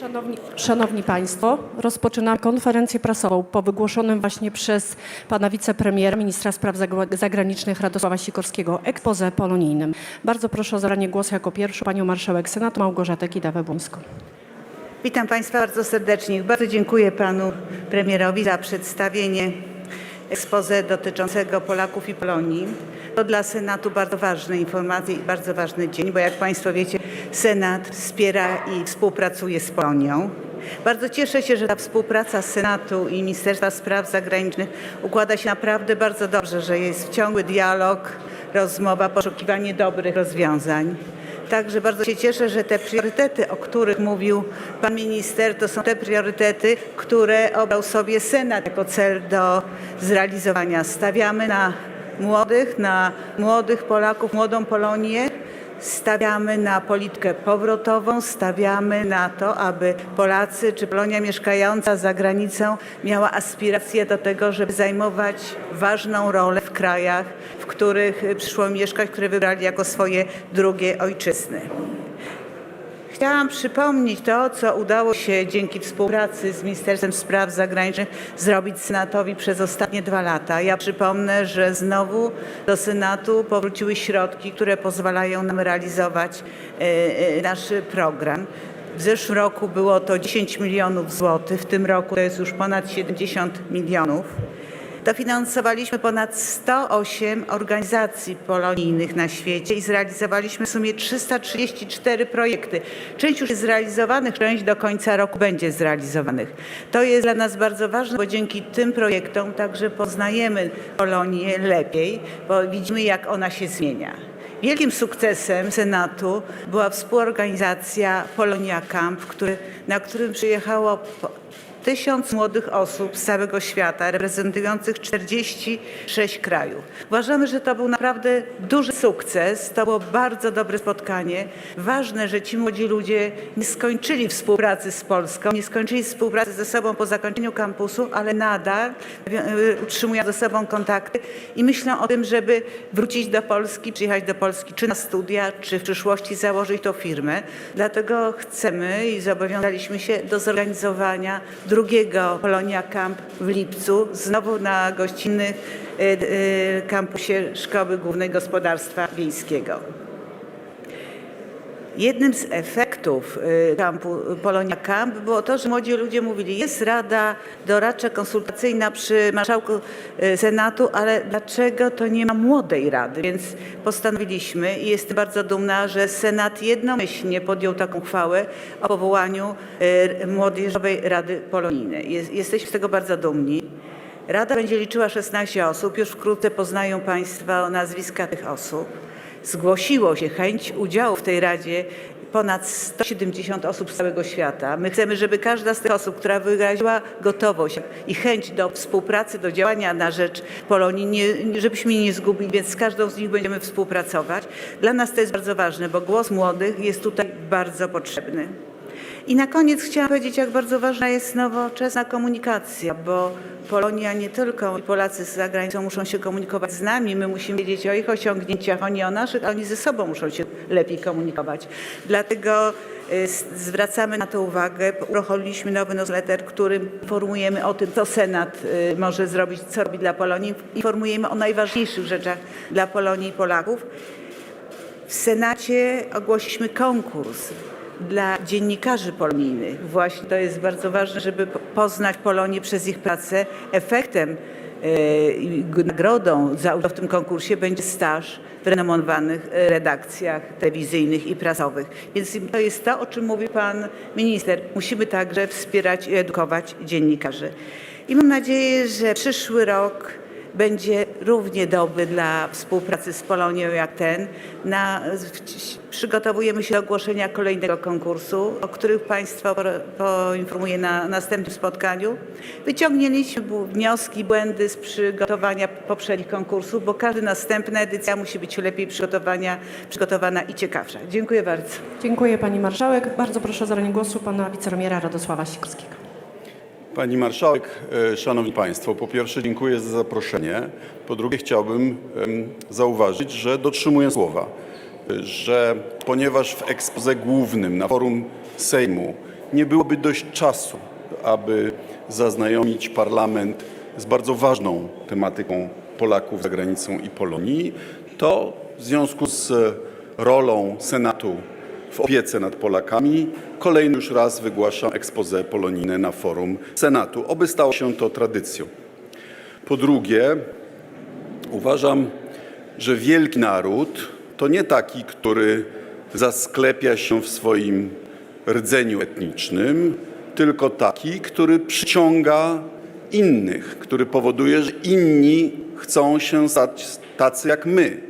Szanowni, szanowni Państwo, rozpoczynam konferencję prasową po wygłoszonym właśnie przez pana wicepremiera, ministra spraw zagranicznych Radosława Sikorskiego expose polonijnym. Bardzo proszę o zabranie głosu jako pierwszą panią marszałek Senatu Małgorzatę Kidawę-Błońską. Witam Państwa bardzo serdecznie. Bardzo dziękuję Panu Premierowi za przedstawienie expose dotyczącego Polaków i Polonii. To dla Senatu bardzo ważne informacje i bardzo ważny dzień, bo jak Państwo wiecie, Senat wspiera i współpracuje z Polonią. Bardzo cieszę się, że ta współpraca Senatu i Ministerstwa Spraw Zagranicznych układa się naprawdę bardzo dobrze, że jest ciągły dialog, rozmowa, poszukiwanie dobrych rozwiązań. Także bardzo się cieszę, że te priorytety, o których mówił pan minister, to są te priorytety, które obrał sobie Senat jako cel do zrealizowania. Stawiamy na młodych, na młodych Polaków, młodą Polonię. Stawiamy na politykę powrotową, stawiamy na to, aby Polacy czy Polonia mieszkająca za granicą miała aspiracje do tego, żeby zajmować ważną rolę w krajach, w których przyszło mieszkać, które wybrali jako swoje drugie ojczyzny. Chciałam przypomnieć to, co udało się dzięki współpracy z Ministerstwem Spraw Zagranicznych zrobić Senatowi przez ostatnie dwa lata. Ja przypomnę, że znowu do Senatu powróciły środki, które pozwalają nam realizować e, e, nasz program. W zeszłym roku było to 10 milionów złotych, w tym roku to jest już ponad 70 milionów. Dofinansowaliśmy ponad 108 organizacji polonijnych na świecie i zrealizowaliśmy w sumie 334 projekty. Część już jest zrealizowanych, część do końca roku będzie zrealizowanych. To jest dla nas bardzo ważne, bo dzięki tym projektom także poznajemy Polonię lepiej, bo widzimy jak ona się zmienia. Wielkim sukcesem Senatu była współorganizacja Polonia Camp, który, na którym przyjechało tysiąc młodych osób z całego świata, reprezentujących 46 krajów. Uważamy, że to był naprawdę duży sukces, to było bardzo dobre spotkanie. Ważne, że ci młodzi ludzie nie skończyli współpracy z Polską, nie skończyli współpracy ze sobą po zakończeniu kampusu, ale nadal y, utrzymują ze sobą kontakty i myślą o tym, żeby wrócić do Polski, przyjechać do Polski czy na studia, czy w przyszłości założyć tą firmę. Dlatego chcemy i zobowiązaliśmy się do zorganizowania drugiego Polonia Camp w lipcu, znowu na gościnnym y, y, kampusie Szkoły Głównej Gospodarstwa Wiejskiego. Jednym z efektów y, kampu Polonia Camp było to, że młodzi ludzie mówili, jest rada doradcza konsultacyjna przy marszałku y, Senatu, ale dlaczego to nie ma młodej rady? Więc postanowiliśmy i jestem bardzo dumna, że Senat jednomyślnie podjął taką uchwałę o powołaniu y, Młodzieżowej Rady Polonijnej. Jest, jesteśmy z tego bardzo dumni. Rada będzie liczyła 16 osób. Już wkrótce poznają Państwo nazwiska tych osób. Zgłosiło się chęć udziału w tej Radzie ponad 170 osób z całego świata. My chcemy, żeby każda z tych osób, która wyraziła gotowość i chęć do współpracy, do działania na rzecz Polonii, nie, żebyśmy nie zgubili, więc z każdą z nich będziemy współpracować. Dla nas to jest bardzo ważne, bo głos młodych jest tutaj bardzo potrzebny. I na koniec chciałam powiedzieć, jak bardzo ważna jest nowoczesna komunikacja, bo Polonia nie tylko Polacy za granicą muszą się komunikować z nami, my musimy wiedzieć o ich osiągnięciach, oni o naszych, a oni ze sobą muszą się lepiej komunikować. Dlatego y, zwracamy na to uwagę. Uruchomiliśmy nowy newsletter, którym informujemy o tym, co Senat y, może zrobić, co robi dla Polonii. Informujemy o najważniejszych rzeczach dla Polonii i Polaków. W Senacie ogłosiliśmy konkurs dla dziennikarzy polonijnych. Właśnie to jest bardzo ważne, żeby po- poznać Polonię przez ich pracę. Efektem g- nagrodą za udział w tym konkursie będzie staż w renomowanych e, redakcjach telewizyjnych i prasowych. Więc to jest to, o czym mówi pan minister. Musimy także wspierać i edukować dziennikarzy. I mam nadzieję, że przyszły rok będzie równie dobry dla współpracy z Polonią jak ten. Na, przygotowujemy się do ogłoszenia kolejnego konkursu, o których Państwa po- poinformuję na następnym spotkaniu. Wyciągnęliśmy wnioski, błędy z przygotowania poprzednich konkursów, bo każda następna edycja musi być lepiej przygotowana i ciekawsza. Dziękuję bardzo. Dziękuję pani marszałek. Bardzo proszę o zabranie głosu pana wicepremiera Radosława Sikorskiego. Pani marszałek, e, szanowni państwo, po pierwsze dziękuję za zaproszenie. Po drugie chciałbym zauważyć, że dotrzymuję słowa, e, że ponieważ w ekspoze głównym na forum Sejmu nie byłoby dość czasu, aby zaznajomić parlament z bardzo ważną tematyką Polaków za granicą i Polonii, to w związku z rolą Senatu w opiece nad Polakami kolejny już raz wygłaszam expose polonijne na forum Senatu. Oby stało się to tradycją. Po drugie, uważam, że wielki naród to nie taki, który zasklepia się w swoim rdzeniu etnicznym, tylko taki, który przyciąga innych, który powoduje, że inni chcą się stać tacy jak my.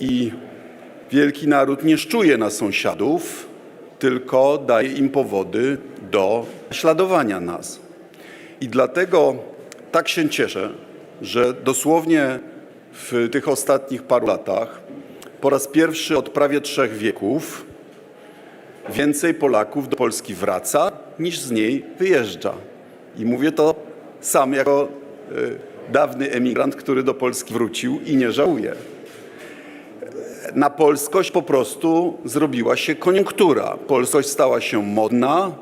I wielki naród nie szczuje na sąsiadów, tylko daje im powody do śladowania nas. I dlatego tak się cieszę, że dosłownie w tych ostatnich paru latach po raz pierwszy od prawie trzech wieków więcej Polaków do Polski wraca niż z niej wyjeżdża. I mówię to sam jako y, dawny emigrant, który do Polski wrócił i nie żałuje. Na polskość po prostu zrobiła się koniunktura. Polskość stała się modna,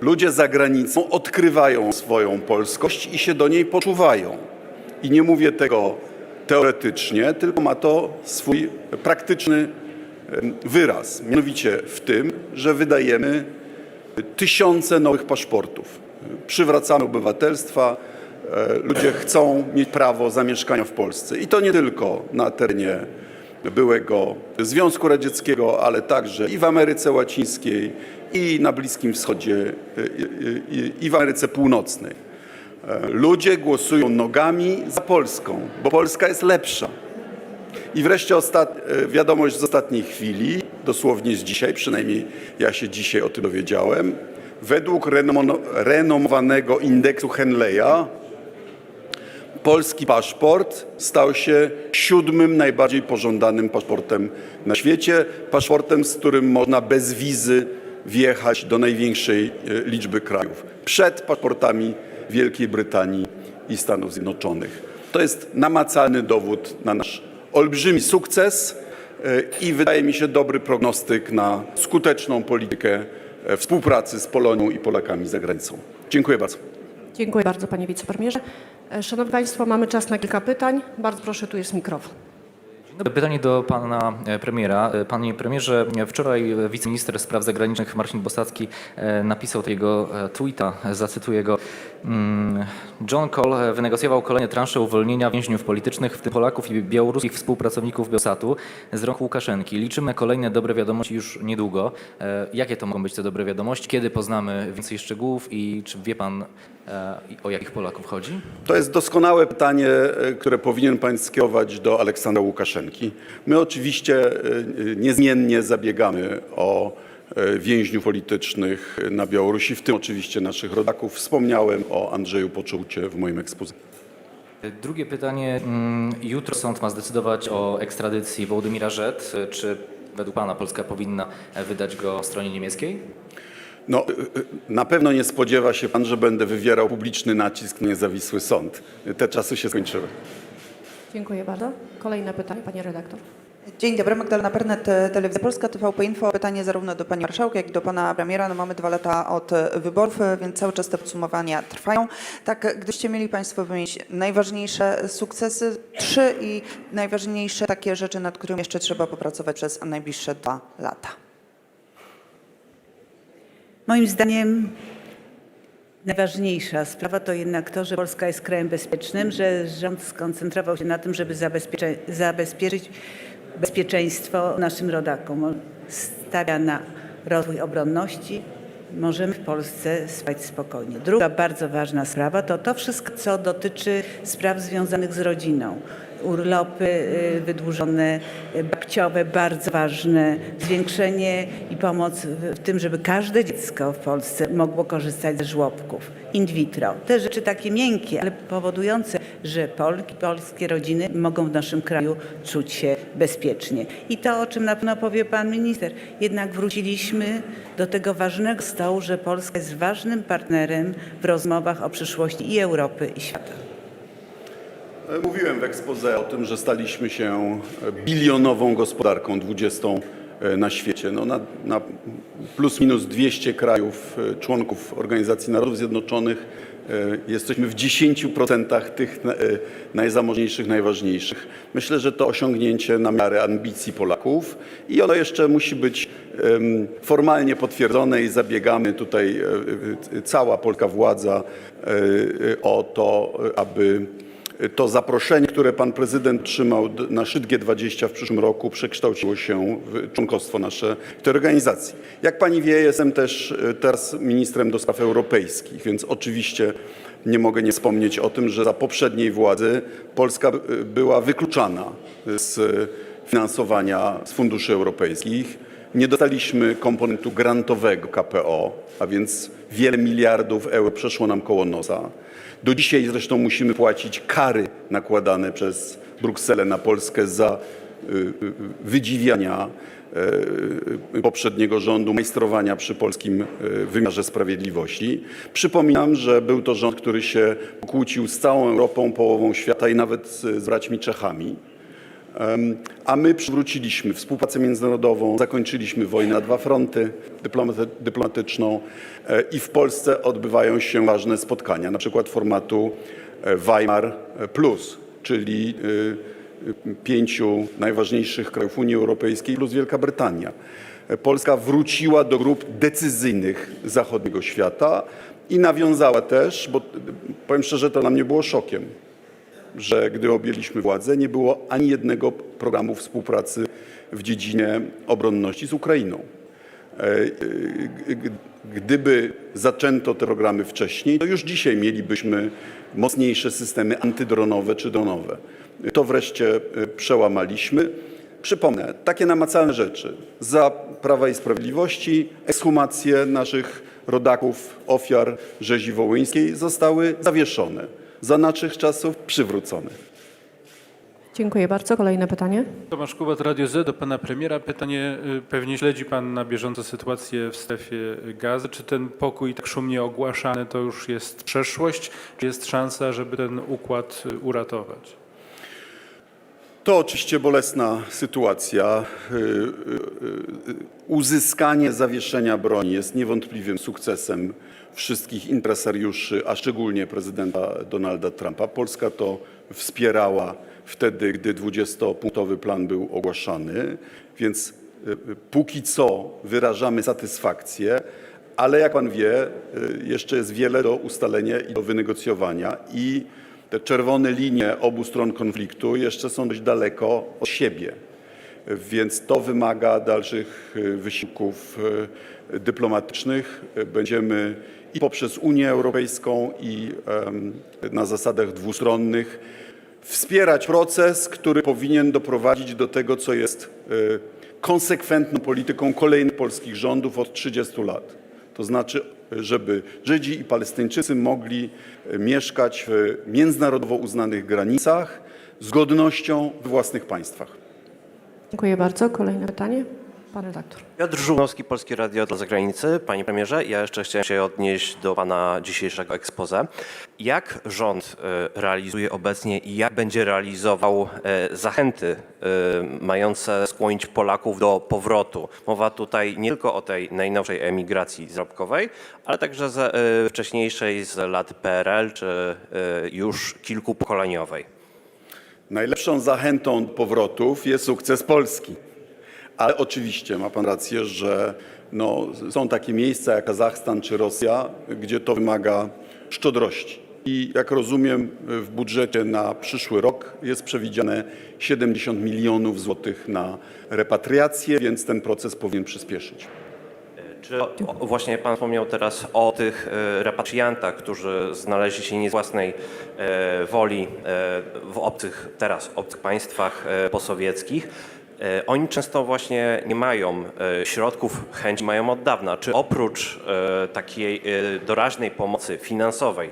Ludzie za granicą odkrywają swoją polskość i się do niej poczuwają. I nie mówię tego teoretycznie, tylko ma to swój praktyczny em, wyraz. Mianowicie w tym, że wydajemy tysiące nowych paszportów. Przywracamy obywatelstwa. e, Ludzie chcą mieć prawo zamieszkania w Polsce. I to nie tylko na terenie byłego Związku Radzieckiego, ale także i w Ameryce Łacińskiej, i na Bliskim Wschodzie, i- i- i w Ameryce Północnej. E, Ludzie głosują nogami za Polską, bo Polska jest lepsza. I wreszcie e, wiadomość z ostatniej chwili, dosłownie z dzisiaj, przynajmniej ja się dzisiaj o tym dowiedziałem. Według renomo- renomowanego indeksu Henleya polski paszport stał się siódmym najbardziej pożądanym paszportem na świecie. Paszportem, z którym można bez wizy wjechać do największej e, liczby krajów. Przed paszportami Wielkiej Brytanii i Stanów Zjednoczonych. To jest namacalny dowód na nasz olbrzymi sukces e, i wydaje mi się dobry prognostyk na skuteczną politykę e, współpracy z Polonią i Polakami za granicą. Dziękuję bardzo. Dziękuję bardzo panie wicepremierze. E, Szanowni Państwo, mamy czas na kilka pytań. Bardzo proszę, tu jest mikrofon. Pytanie do pana e, premiera. E, Panie premierze, wczoraj wiceminister spraw zagranicznych Marcin Bosacki napisał tego tweeta, zacytuję go. Mm, John Cole wynegocjował kolejne transze uwolnienia więźniów politycznych, w tym Polaków i białoruskich współpracowników Biosatu z rąk Łukaszenki. Liczymy kolejne dobre wiadomości już niedługo. Jakie to mogą być te dobre wiadomości? Kiedy poznamy więcej szczegółów i czy wie pan o jakich Polaków chodzi? To jest doskonałe pytanie, e, które powinien Pan skierować do Aleksandra Łukaszenki. My oczywiście e, e, niezmiennie zabiegamy o e, więźniów politycznych na Białorusi, w tym oczywiście naszych rodaków. Wspomniałem o Andrzeju Poczucie w moim ekspozycji. Drugie pytanie. Mm, Jutro sąd ma zdecydować o ekstradycji Wołodymira Rzet. Czy według Pana Polska powinna e, wydać go stronie niemieckiej? No, e, e, na pewno nie spodziewa się Pan, że będę wywierał publiczny nacisk na niezawisły sąd. Te czasy się skończyły. Dziękuję bardzo. Kolejne pytanie, pani redaktor. Dzień dobry, Magdalena Pernet, e, Telewizja Polska, TVP Info. Pytanie zarówno do Pani Marszałek, jak i do Pana Premiera. No mamy dwa lata od wyborów, więc cały czas te podsumowania trwają. Tak, gdybyście mieli Państwo wymienić najważniejsze sukcesy, trzy i najważniejsze takie rzeczy, nad którymi jeszcze trzeba popracować przez najbliższe dwa lata. Moim zdaniem najważniejsza sprawa to jednak to, że Polska jest krajem bezpiecznym, że rząd skoncentrował się na tym, żeby zabezpiecze, zabezpieczyć bezpieczeństwo naszym rodakom. Stawia na rozwój obronności. Możemy w Polsce spać spokojnie. Druga bardzo ważna sprawa to to wszystko, co dotyczy spraw związanych z rodziną. Urlopy y, wydłużone, y, babciowe, bardzo ważne, zwiększenie i pomoc w tym, żeby każde dziecko w Polsce mogło korzystać ze żłobków in vitro. Te rzeczy takie miękkie, ale powodujące, że Polki, polskie rodziny mogą w naszym kraju czuć się bezpiecznie. I to, o czym na pewno powie pan minister, jednak wróciliśmy do tego ważnego stołu, że Polska jest ważnym partnerem w rozmowach o przyszłości i Europy, i świata. E, Mówiłem w expose o tym, że staliśmy się bilionową gospodarką, 20 e, na świecie. No, na, na plus minus 200 krajów, e, członków Organizacji Narodów Zjednoczonych jesteśmy w 10% tych najzamożniejszych, najważniejszych. Myślę, że to osiągnięcie na miarę ambicji Polaków i ono jeszcze musi być formalnie potwierdzone i zabiegamy tutaj cała polska władza o to, aby to zaproszenie, które pan prezydent trzymał na szczyt G20 w przyszłym roku, przekształciło się w członkostwo nasze w tej organizacji. Jak pani wie, jestem też e, teraz ministrem do spraw europejskich, więc oczywiście nie mogę nie wspomnieć o tym, że za poprzedniej władzy Polska e, była wykluczana z e, finansowania z funduszy europejskich. Nie dostaliśmy komponentu grantowego KPO, a więc wiele miliardów euro przeszło nam koło nosa. Do dzisiaj zresztą musimy płacić kary nakładane przez Brukselę na Polskę za y, y, wydziwiania y, poprzedniego rządu, majstrowania przy polskim wymiarze sprawiedliwości. Przypominam, że był to rząd, który się kłócił z całą Europą, połową świata i nawet z braćmi Czechami. A my przywróciliśmy współpracę międzynarodową, zakończyliśmy wojnę na dwa fronty, dyplomaty- dyplomatyczną e, i w Polsce odbywają się ważne spotkania, na przykład formatu e, Weimar Plus, czyli y, pięciu najważniejszych krajów Unii Europejskiej plus Wielka Brytania. E, Polska wróciła do grup decyzyjnych zachodniego świata i nawiązała też, bo powiem szczerze, to dla mnie było szokiem, że gdy objęliśmy władzę, nie było ani jednego programu współpracy w dziedzinie obronności z Ukrainą. E, Gdyby zaczęto te programy wcześniej, to już dzisiaj mielibyśmy mocniejsze systemy antydronowe czy dronowe. To wreszcie e, przełamaliśmy. Przypomnę, takie namacalne rzeczy. Za Prawa i Sprawiedliwości ekshumacje naszych rodaków, ofiar rzezi wołyńskiej zostały zawieszone. Za naszych czasów przywrócone. Dziękuję bardzo. Kolejne pytanie. Tomasz Kubat, Radio Z, do pana premiera. Pytanie, y, pewnie śledzi pan na bieżąco sytuację w strefie gazy. Czy ten pokój tak szumnie ogłaszany to już jest przeszłość? Czy jest szansa, żeby ten układ y, uratować? To oczywiście bolesna sytuacja. Y, Uzyskanie zawieszenia broni jest niewątpliwym sukcesem wszystkich interesariuszy, a szczególnie prezydenta Donalda Trumpa. Polska to wspierała wtedy, gdy 20-punktowy plan był ogłaszany, więc y, y, póki co wyrażamy satysfakcję, ale jak pan wie, y, jeszcze jest wiele do ustalenia i do wynegocjowania i te czerwone linie obu stron konfliktu jeszcze są dość daleko od siebie, więc to wymaga dalszych y, wysiłków y, dyplomatycznych. Będziemy i poprzez Unię Europejską i na zasadach dwustronnych wspierać proces, który powinien doprowadzić do tego, co jest y, konsekwentną polityką kolejnych polskich rządów od 30 lat. To znaczy, żeby Żydzi i Palestyńczycy mogli mieszkać w międzynarodowo uznanych granicach z godnością we własnych państwach. Dziękuję bardzo. Kolejne pytanie. Pan redaktor. Piotr Żułnowski, Polskie Radio dla Zagranicy. Panie premierze, ja jeszcze chciałem się odnieść do pana dzisiejszego expose. Jak rząd e, realizuje obecnie i jak będzie realizował e, zachęty e, mające skłonić Polaków do powrotu? Mowa tutaj nie tylko o tej najnowszej emigracji zarobkowej, ale także wcześniejszej z lat PRL czy już kilkupokoleniowej. Najlepszą zachętą powrotów jest sukces Polski. Ale oczywiście ma pan rację, że no, są takie miejsca jak Kazachstan czy Rosja, gdzie to wymaga szczodrości. I jak rozumiem, w budżecie na przyszły rok jest przewidziane 70 milionów złotych na repatriację, więc ten proces powinien przyspieszyć. Czy właśnie Pan wspomniał teraz o tych e, repatriantach, którzy znaleźli się nie z własnej e, woli e, w obcych, teraz obcych państwach posowieckich. Oni często właśnie nie mają środków, chęci mają od dawna. Czy oprócz takiej doraźnej pomocy finansowej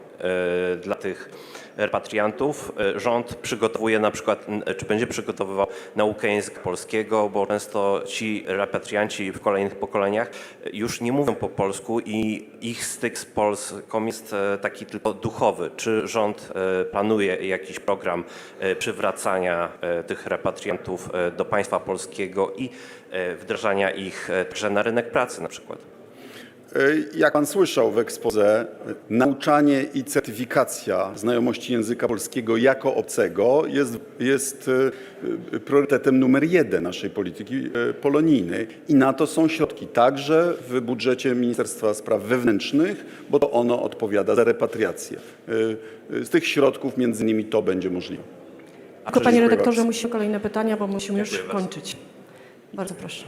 dla tych repatriantów. E, Rząd przygotowuje na przykład, n- czy będzie przygotowywał naukę języka polskiego, bo często ci repatrianci w kolejnych pokoleniach e, już nie mówią po polsku i ich styk z Polską jest e, taki tylko duchowy. Czy rząd e, planuje jakiś program e, przywracania e, tych repatriantów e, do państwa polskiego i e, wdrażania ich e, także na rynek pracy na przykład? E, Jak pan słyszał w ekspoze, nauczanie i certyfikacja znajomości języka polskiego jako obcego jest, jest e, priorytetem numer jeden naszej polityki e, polonijnej. I na to są środki także w budżecie Ministerstwa Spraw Wewnętrznych, bo to ono odpowiada za repatriację. Z tych środków między innymi to będzie możliwe. Tylko panie redaktorze, bardzo. musimy kolejne pytania, bo musimy już kończyć. Bardzo proszę.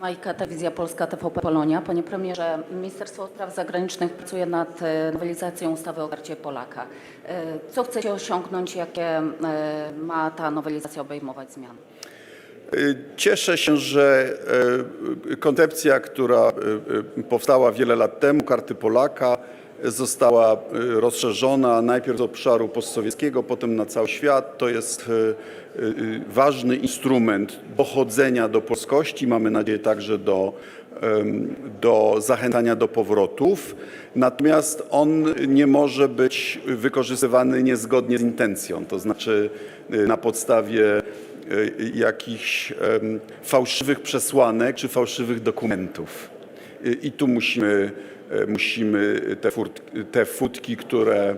Majka, Telewizja Polska, TVP Polonia. Panie premierze, Ministerstwo Spraw Zagranicznych pracuje nad e, nowelizacją ustawy o karcie Polaka. E, Co chcecie osiągnąć, jakie e, ma ta nowelizacja obejmować zmiany? Cieszę się, że koncepcja, która powstała wiele lat temu, karty Polaka, została e, rozszerzona najpierw z obszaru postsowieckiego, potem na cały świat. To jest e, e, ważny instrument dochodzenia do polskości. Mamy nadzieję także do, do zachęcania do powrotów. Natomiast on nie może być wykorzystywany niezgodnie z intencją, to znaczy na podstawie jakichś fałszywych przesłanek czy fałszywych dokumentów. I- tu musimy, musimy te, furt, te futki, które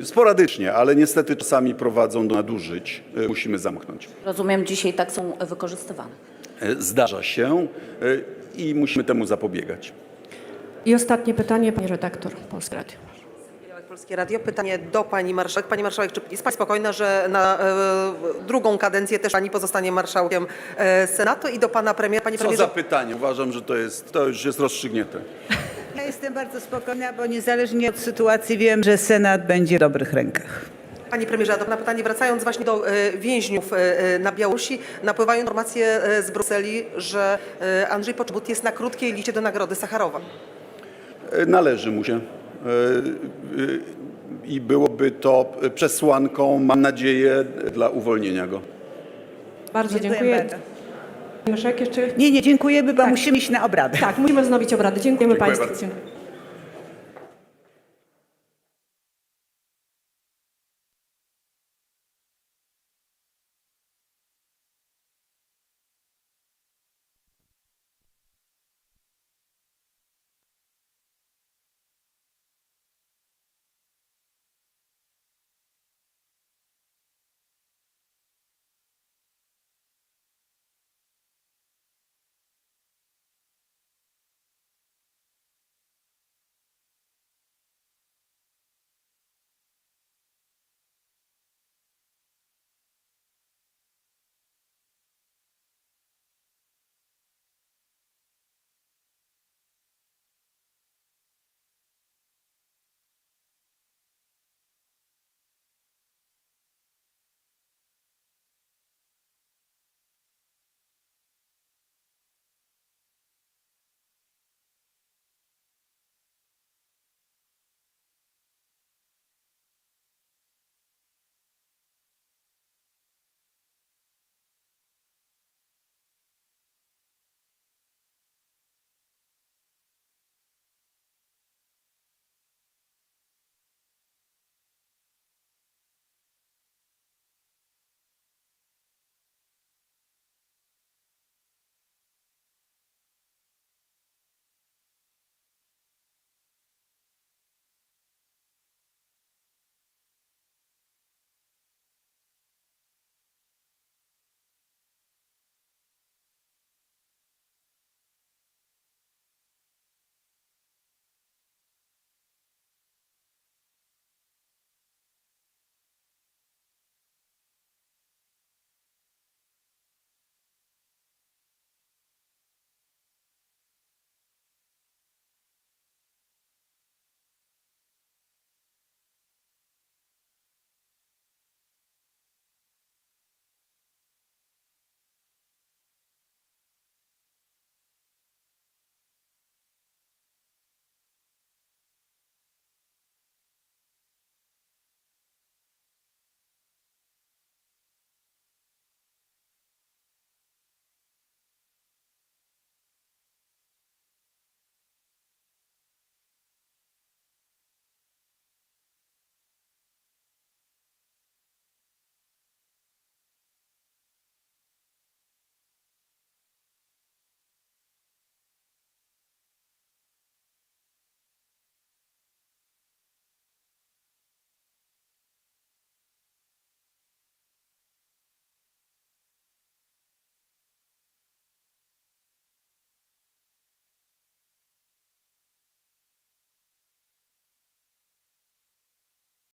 e, sporadycznie, ale niestety czasami prowadzą do nadużyć, e, musimy zamknąć. Rozumiem, dzisiaj tak są wykorzystywane. E, Zdarza się e, i musimy temu zapobiegać. I ostatnie pytanie, pani redaktor Polskie Radio. Polskie Radio. Pytanie do pani marszałek. Pani marszałek, czy jest pani spokojna, że na e, drugą kadencję też pani pozostanie marszałkiem e, Senatu i do pana premiera? Panie Co premierze, za pytanie? Uważam, że to, jest, to już jest rozstrzygnięte. Ja jestem bardzo spokojna, bo niezależnie od sytuacji wiem, że Senat będzie w dobrych rękach. panie premierze, a do pana pytanie wracając właśnie do e, więźniów e, e, na Białorusi, napływają informacje e, z Brukseli, że e, Andrzej Poczobut jest na krótkiej liście do Nagrody Sacharowa. E, Należy mu się. E, I byłoby to przesłanką, mam nadzieję, dla uwolnienia go. Bardzo Dziękuję dziękuję. marszałek, jeszcze... Nie, nie, dziękujemy, bo musimy iść na obrady. Tak, musimy wznowić obrady. Dziękujemy Dziękuję Państwu. bardzo.